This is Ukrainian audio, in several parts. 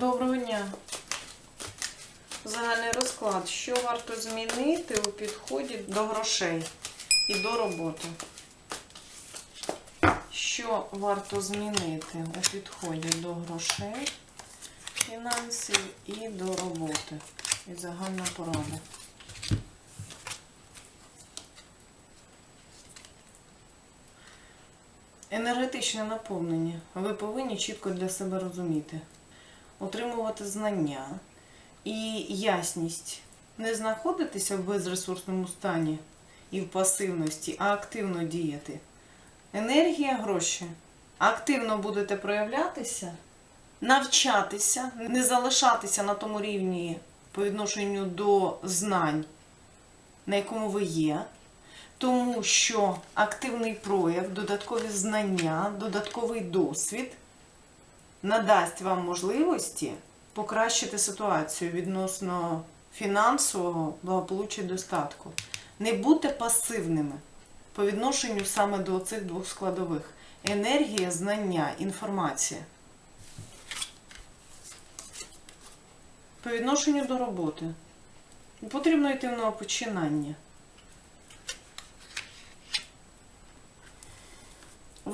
Доброго дня. Загальний розклад. Що варто змінити у підході до грошей і до роботи? Що варто змінити у підході до грошей, фінансів і до роботи? І загальна порада. Енергетичне наповнення. Ви повинні чітко для себе розуміти отримувати знання і ясність. Не знаходитися в безресурсному стані і в пасивності, а активно діяти. Енергія гроші. Активно будете проявлятися, навчатися, не залишатися на тому рівні по відношенню до знань, на якому ви є. Тому що активний прояв, додаткові знання, додатковий досвід надасть вам можливості покращити ситуацію відносно фінансового благополуччя і достатку. Не будьте пасивними по відношенню саме до цих двох складових: енергія, знання, інформація. По відношенню до роботи. Потрібно йти в починання.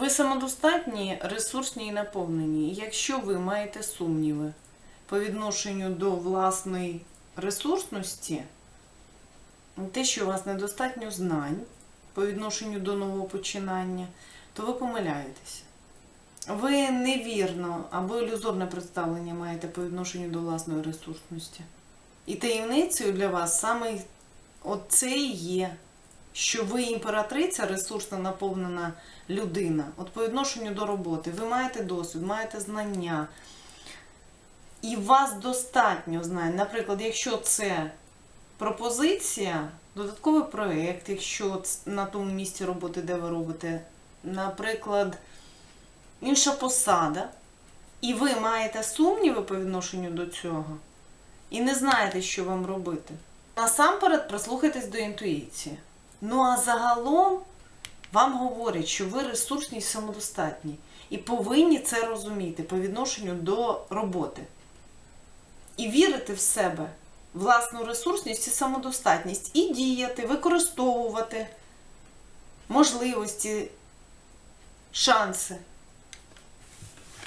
Ви самодостатні, ресурсні і наповнені. Якщо ви маєте сумніви по відношенню до власної ресурсності, те, що у вас недостатньо знань по відношенню до нового починання, то ви помиляєтеся. Ви невірно або ілюзорне представлення маєте по відношенню до власної ресурсності. І таємницею для вас саме оце і є що ви імператриця, ресурсно наповнена людина, от по відношенню до роботи, ви маєте досвід, маєте знання. І вас достатньо знань. Наприклад, якщо це пропозиція, додатковий проєкт, якщо на тому місці роботи, де ви робите, наприклад, інша посада, і ви маєте сумніви по відношенню до цього, і не знаєте, що вам робити. Насамперед прислухайтесь до інтуїції. Ну а загалом вам говорять, що ви ресурсні і самодостатні. І повинні це розуміти по відношенню до роботи. І вірити в себе, власну ресурсність і самодостатність, і діяти, використовувати можливості, шанси.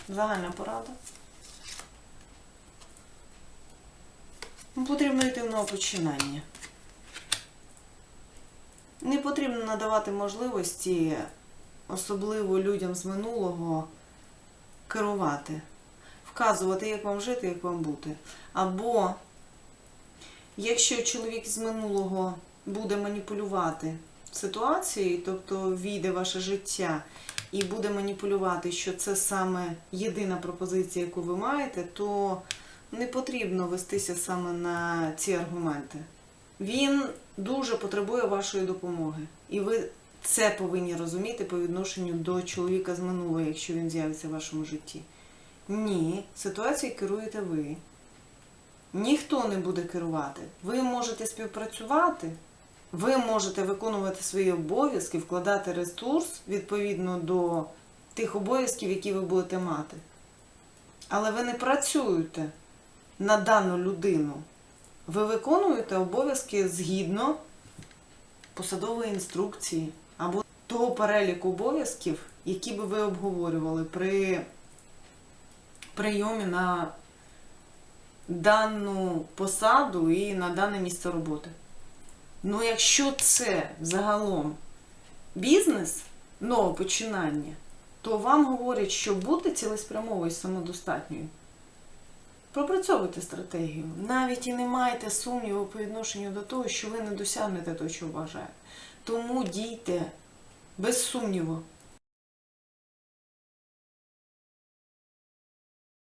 Загальна порада. Потрібно йти в нове починання. Не потрібно надавати можливості, особливо людям з минулого, керувати, вказувати, як вам жити, як вам бути. Або, якщо чоловік з минулого буде маніпулювати ситуацією, тобто війде ваше життя і буде маніпулювати, що це саме єдина пропозиція, яку ви маєте, то не потрібно вестися саме на ці аргументи. Він дуже потребує вашої допомоги. І ви це повинні розуміти по відношенню до чоловіка з минулого, якщо він з'явиться в вашому житті. Ні, ситуацією керуєте ви. Ніхто не буде керувати. Ви можете співпрацювати, ви можете виконувати свої обов'язки, вкладати ресурс відповідно до тих обов'язків, які ви будете мати. Але ви не працюєте на дану людину. Ви виконуєте обов'язки згідно посадової інструкції або того переліку обов'язків, які би ви обговорювали при прийомі на дану посаду і на дане місце роботи. Ну, якщо це загалом бізнес, нове починання, то вам говорять, що бути цілеспрямовою самодостатньою. Пропрацьовуйте стратегію. Навіть і не маєте сумніву по відношенню до того, що ви не досягнете того, що вважаєте. Тому дійте без сумніву.